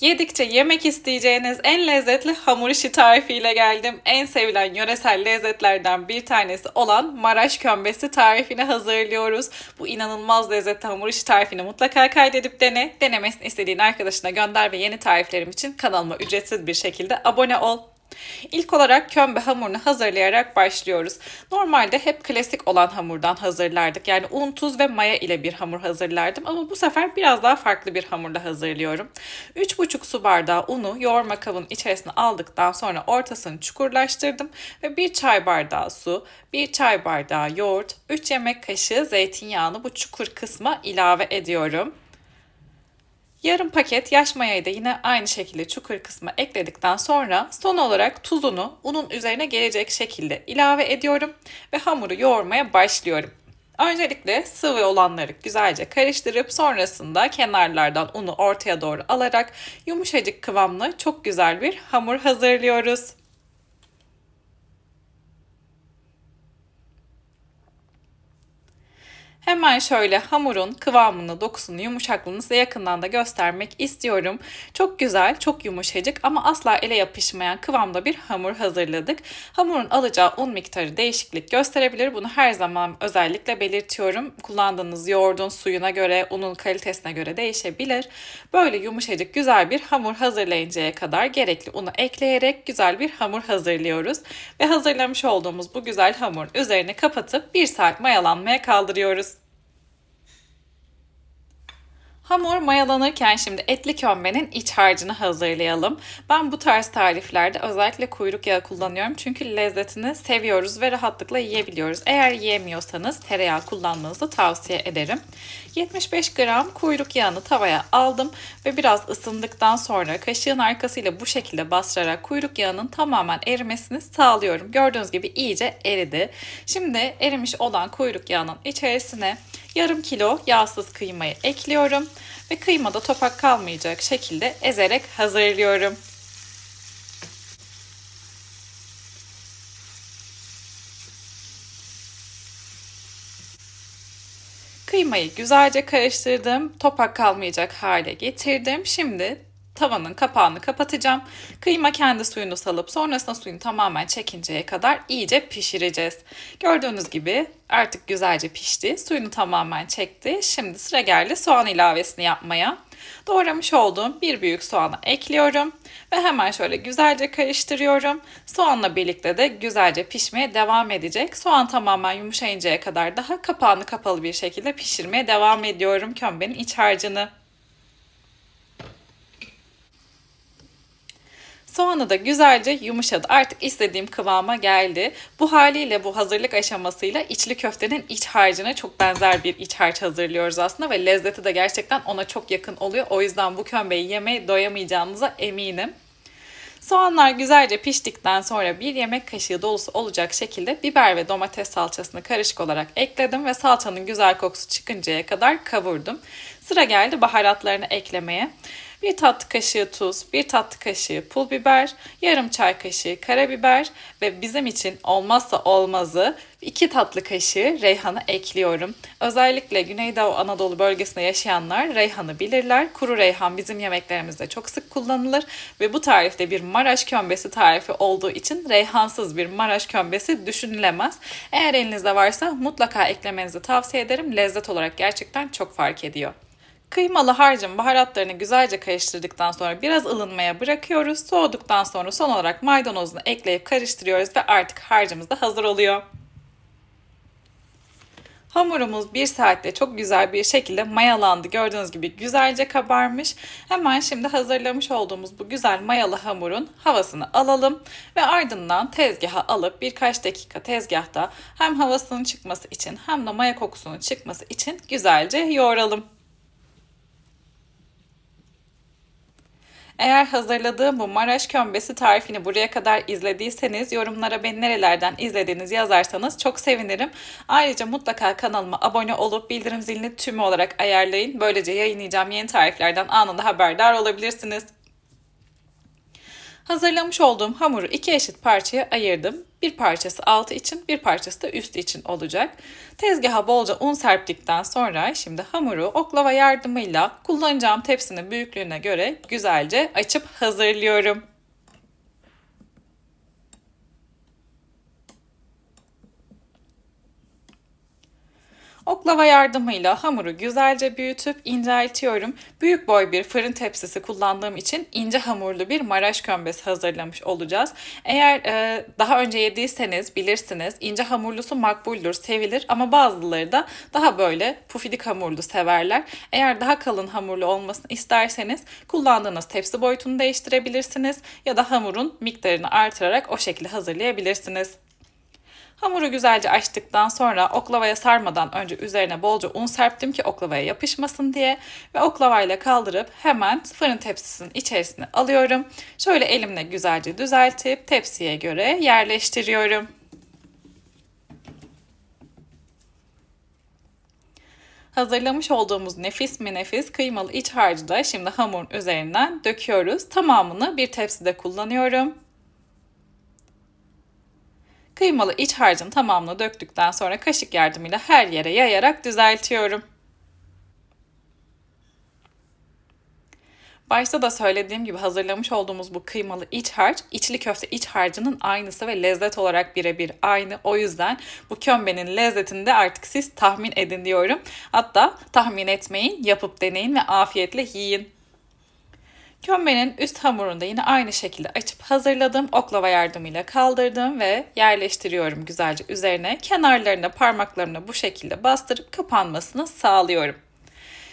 Yedikçe yemek isteyeceğiniz en lezzetli hamur işi tarifiyle geldim. En sevilen yöresel lezzetlerden bir tanesi olan Maraş kömbesi tarifini hazırlıyoruz. Bu inanılmaz lezzetli hamur işi tarifini mutlaka kaydedip dene. Denemesini istediğin arkadaşına gönder ve yeni tariflerim için kanalıma ücretsiz bir şekilde abone ol. İlk olarak kömbe hamurunu hazırlayarak başlıyoruz. Normalde hep klasik olan hamurdan hazırlardık. Yani un, tuz ve maya ile bir hamur hazırlardım ama bu sefer biraz daha farklı bir hamurla hazırlıyorum. 3,5 su bardağı unu yoğurma kabının içerisine aldıktan sonra ortasını çukurlaştırdım ve 1 çay bardağı su, 1 çay bardağı yoğurt, 3 yemek kaşığı zeytinyağını bu çukur kısma ilave ediyorum. Yarım paket yaş mayayı da yine aynı şekilde çukur kısmı ekledikten sonra son olarak tuzunu unun üzerine gelecek şekilde ilave ediyorum ve hamuru yoğurmaya başlıyorum. Öncelikle sıvı olanları güzelce karıştırıp sonrasında kenarlardan unu ortaya doğru alarak yumuşacık kıvamlı çok güzel bir hamur hazırlıyoruz. Hemen şöyle hamurun kıvamını, dokusunu, yumuşaklığını size yakından da göstermek istiyorum. Çok güzel, çok yumuşacık ama asla ele yapışmayan kıvamda bir hamur hazırladık. Hamurun alacağı un miktarı değişiklik gösterebilir. Bunu her zaman özellikle belirtiyorum. Kullandığınız yoğurdun suyuna göre, unun kalitesine göre değişebilir. Böyle yumuşacık güzel bir hamur hazırlayıncaya kadar gerekli unu ekleyerek güzel bir hamur hazırlıyoruz. Ve hazırlamış olduğumuz bu güzel hamurun üzerini kapatıp bir saat mayalanmaya kaldırıyoruz. Hamur mayalanırken şimdi etli kömbenin iç harcını hazırlayalım. Ben bu tarz tariflerde özellikle kuyruk yağı kullanıyorum. Çünkü lezzetini seviyoruz ve rahatlıkla yiyebiliyoruz. Eğer yiyemiyorsanız tereyağı kullanmanızı tavsiye ederim. 75 gram kuyruk yağını tavaya aldım ve biraz ısındıktan sonra kaşığın arkasıyla bu şekilde bastırarak kuyruk yağının tamamen erimesini sağlıyorum. Gördüğünüz gibi iyice eridi. Şimdi erimiş olan kuyruk yağının içerisine yarım kilo yağsız kıymayı ekliyorum ve kıymada topak kalmayacak şekilde ezerek hazırlıyorum. Kıymayı güzelce karıştırdım. Topak kalmayacak hale getirdim. Şimdi tavanın kapağını kapatacağım. Kıyma kendi suyunu salıp sonrasında suyunu tamamen çekinceye kadar iyice pişireceğiz. Gördüğünüz gibi artık güzelce pişti. Suyunu tamamen çekti. Şimdi sıra geldi soğan ilavesini yapmaya. Doğramış olduğum bir büyük soğanı ekliyorum ve hemen şöyle güzelce karıştırıyorum. Soğanla birlikte de güzelce pişmeye devam edecek. Soğan tamamen yumuşayıncaya kadar daha kapağını kapalı bir şekilde pişirmeye devam ediyorum kömbenin iç harcını. Soğanı da güzelce yumuşadı. Artık istediğim kıvama geldi. Bu haliyle bu hazırlık aşamasıyla içli köftenin iç harcına çok benzer bir iç harç hazırlıyoruz aslında ve lezzeti de gerçekten ona çok yakın oluyor. O yüzden bu kömbeyi yemeye doyamayacağınıza eminim. Soğanlar güzelce piştikten sonra bir yemek kaşığı dolusu olacak şekilde biber ve domates salçasını karışık olarak ekledim ve salçanın güzel kokusu çıkıncaya kadar kavurdum. Sıra geldi baharatlarını eklemeye. 1 tatlı kaşığı tuz, 1 tatlı kaşığı pul biber, yarım çay kaşığı karabiber ve bizim için olmazsa olmazı 2 tatlı kaşığı reyhanı ekliyorum. Özellikle Güneydoğu Anadolu bölgesinde yaşayanlar reyhanı bilirler. Kuru reyhan bizim yemeklerimizde çok sık kullanılır ve bu tarifte bir Maraş kömbesi tarifi olduğu için reyhansız bir Maraş kömbesi düşünülemez. Eğer elinizde varsa mutlaka eklemenizi tavsiye ederim. Lezzet olarak gerçekten çok fark ediyor. Kıymalı harcın baharatlarını güzelce karıştırdıktan sonra biraz ılınmaya bırakıyoruz. Soğuduktan sonra son olarak maydanozunu ekleyip karıştırıyoruz ve artık harcımız da hazır oluyor. Hamurumuz bir saatte çok güzel bir şekilde mayalandı. Gördüğünüz gibi güzelce kabarmış. Hemen şimdi hazırlamış olduğumuz bu güzel mayalı hamurun havasını alalım ve ardından tezgaha alıp birkaç dakika tezgahta hem havasının çıkması için hem de maya kokusunun çıkması için güzelce yoğuralım. Eğer hazırladığım bu Maraş kömbesi tarifini buraya kadar izlediyseniz yorumlara beni nerelerden izlediğinizi yazarsanız çok sevinirim. Ayrıca mutlaka kanalıma abone olup bildirim zilini tümü olarak ayarlayın. Böylece yayınlayacağım yeni tariflerden anında haberdar olabilirsiniz. Hazırlamış olduğum hamuru iki eşit parçaya ayırdım. Bir parçası altı için, bir parçası da üstü için olacak. Tezgaha bolca un serptikten sonra şimdi hamuru oklava yardımıyla kullanacağım tepsinin büyüklüğüne göre güzelce açıp hazırlıyorum. Oklava yardımıyla hamuru güzelce büyütüp inceltiyorum. Büyük boy bir fırın tepsisi kullandığım için ince hamurlu bir maraş kömbesi hazırlamış olacağız. Eğer e, daha önce yediyseniz bilirsiniz ince hamurlusu makbuldür, sevilir ama bazıları da daha böyle pufidik hamurlu severler. Eğer daha kalın hamurlu olmasını isterseniz kullandığınız tepsi boyutunu değiştirebilirsiniz ya da hamurun miktarını artırarak o şekilde hazırlayabilirsiniz. Hamuru güzelce açtıktan sonra oklavaya sarmadan önce üzerine bolca un serptim ki oklavaya yapışmasın diye ve oklavayla kaldırıp hemen fırın tepsisinin içerisine alıyorum. Şöyle elimle güzelce düzeltip tepsiye göre yerleştiriyorum. Hazırlamış olduğumuz nefis mi nefis kıymalı iç harcı da şimdi hamurun üzerinden döküyoruz. Tamamını bir tepside kullanıyorum. Kıymalı iç harcın tamamını döktükten sonra kaşık yardımıyla her yere yayarak düzeltiyorum. Başta da söylediğim gibi hazırlamış olduğumuz bu kıymalı iç harç, içli köfte iç harcının aynısı ve lezzet olarak birebir aynı. O yüzden bu kömbenin lezzetini de artık siz tahmin edin diyorum. Hatta tahmin etmeyin, yapıp deneyin ve afiyetle yiyin. Kömbenin üst hamurunu da yine aynı şekilde açıp hazırladım. Oklava yardımıyla kaldırdım ve yerleştiriyorum güzelce üzerine. Kenarlarına parmaklarımla bu şekilde bastırıp kapanmasını sağlıyorum.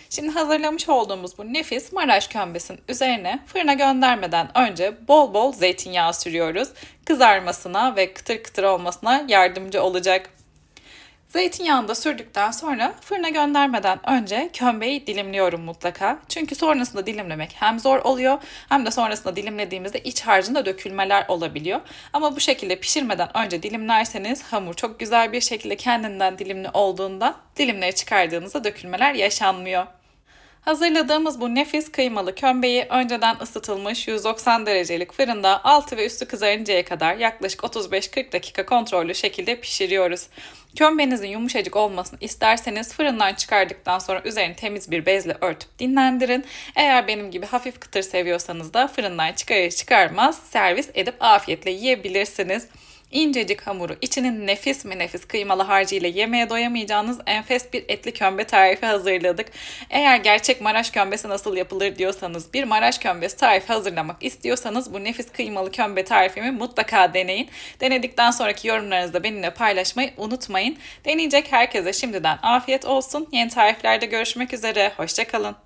Şimdi hazırlamış olduğumuz bu nefis Maraş kömbesinin üzerine fırına göndermeden önce bol bol zeytinyağı sürüyoruz. Kızarmasına ve kıtır kıtır olmasına yardımcı olacak. Zeytinyağını da sürdükten sonra fırına göndermeden önce kömbeyi dilimliyorum mutlaka. Çünkü sonrasında dilimlemek hem zor oluyor hem de sonrasında dilimlediğimizde iç harcında dökülmeler olabiliyor. Ama bu şekilde pişirmeden önce dilimlerseniz hamur çok güzel bir şekilde kendinden dilimli olduğunda dilimleri çıkardığınızda dökülmeler yaşanmıyor. Hazırladığımız bu nefis kıymalı kömbeyi önceden ısıtılmış 190 derecelik fırında altı ve üstü kızarıncaya kadar yaklaşık 35-40 dakika kontrollü şekilde pişiriyoruz. Kömbenizin yumuşacık olmasını isterseniz fırından çıkardıktan sonra üzerini temiz bir bezle örtüp dinlendirin. Eğer benim gibi hafif kıtır seviyorsanız da fırından çıkarır çıkarmaz servis edip afiyetle yiyebilirsiniz. İncecik hamuru, içinin nefis mi nefis kıymalı harcıyla yemeye doyamayacağınız enfes bir etli kömbe tarifi hazırladık. Eğer gerçek Maraş kömbesi nasıl yapılır diyorsanız, bir Maraş kömbesi tarifi hazırlamak istiyorsanız bu nefis kıymalı kömbe tarifimi mutlaka deneyin. Denedikten sonraki yorumlarınızı da benimle paylaşmayı unutmayın. Deneyecek herkese şimdiden afiyet olsun. Yeni tariflerde görüşmek üzere. Hoşçakalın.